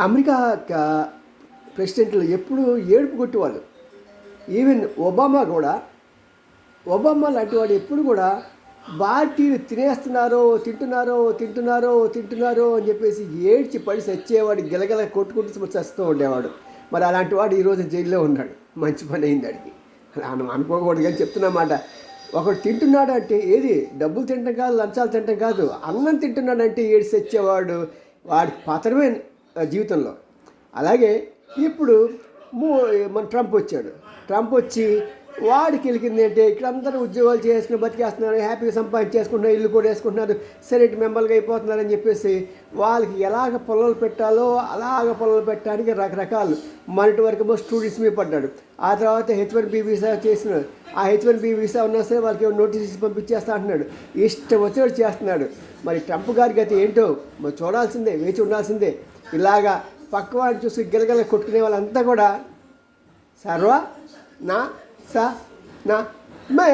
America ప్రెసిడెంట్లు ఎప్పుడు ఏడుపు కొట్టేవాళ్ళు. ఈవెన్ ఒబామా కూడా. ఒబామా లాంటి వాడు ఎప్పుడు కూడా భారతీయులు తినేస్తున్నారో తింటున్నారో తింటున్నారో తింటున్నారో అని చెప్పేసి ఏడ్చి పడి చచ్చేవాడు గెలగెల కొట్టుకుంటూ చస్తూ ఉండేవాడు. మరి అలాంటి వాడు ఈరోజు జైల్లో ఉన్నాడు. మంచి పని అయింది అడిగి అనుకోకూడదు కానీ చెప్తున్నమాట ఒకడు తింటున్నాడు అంటే ఏది? డబ్బులు తింటం కాదు లంచాలు తింటం కాదు. అన్నం తింటున్నాడంటే ఏడ్చి చచ్చేవాడు. వాడికి పాత్రమే జీవితంలో. అలాగే ఇప్పుడు మూ మన ట్రంప్ వచ్చాడు. ట్రంప్ వచ్చి వాడికి వెళ్ళింది అంటే ఇక్కడ అందరూ ఉద్యోగాలు చేసుకుని బతికేస్తున్నారు హ్యాపీగా సంపాదించేసుకుంటున్నారు ఇల్లు కూడా వేసుకుంటున్నారు సెనెట్ మెంబర్గా అయిపోతున్నారని చెప్పేసి వాళ్ళకి ఎలాగ పొలాలు పెట్టాలో అలాగ పొలాలు పెట్టడానికి రకరకాలు. మొన్నటి వరకు స్టూడెంట్స్ మీద పడ్డాడు. ఆ తర్వాత హెచ్ వన్ బీబీసా చేసిన చేసినాడు ఆ హెచ్ వన్ బి వీసా ఉన్నా సరే వాళ్ళకి నోటీస్ పంపించేస్తా అంటున్నాడు. ఇష్టం వచ్చినట్టు చేస్తున్నాడు. మరి ట్రంప్ గారి గతి ఏంటో మరి చూడాల్సిందే వేచి ఉండాల్సిందే. ఇలాగా పక్కవాడిని చూసి గిలగల కొట్టుకునే వాళ్ళంతా కూడా సర్వ నా స నా మే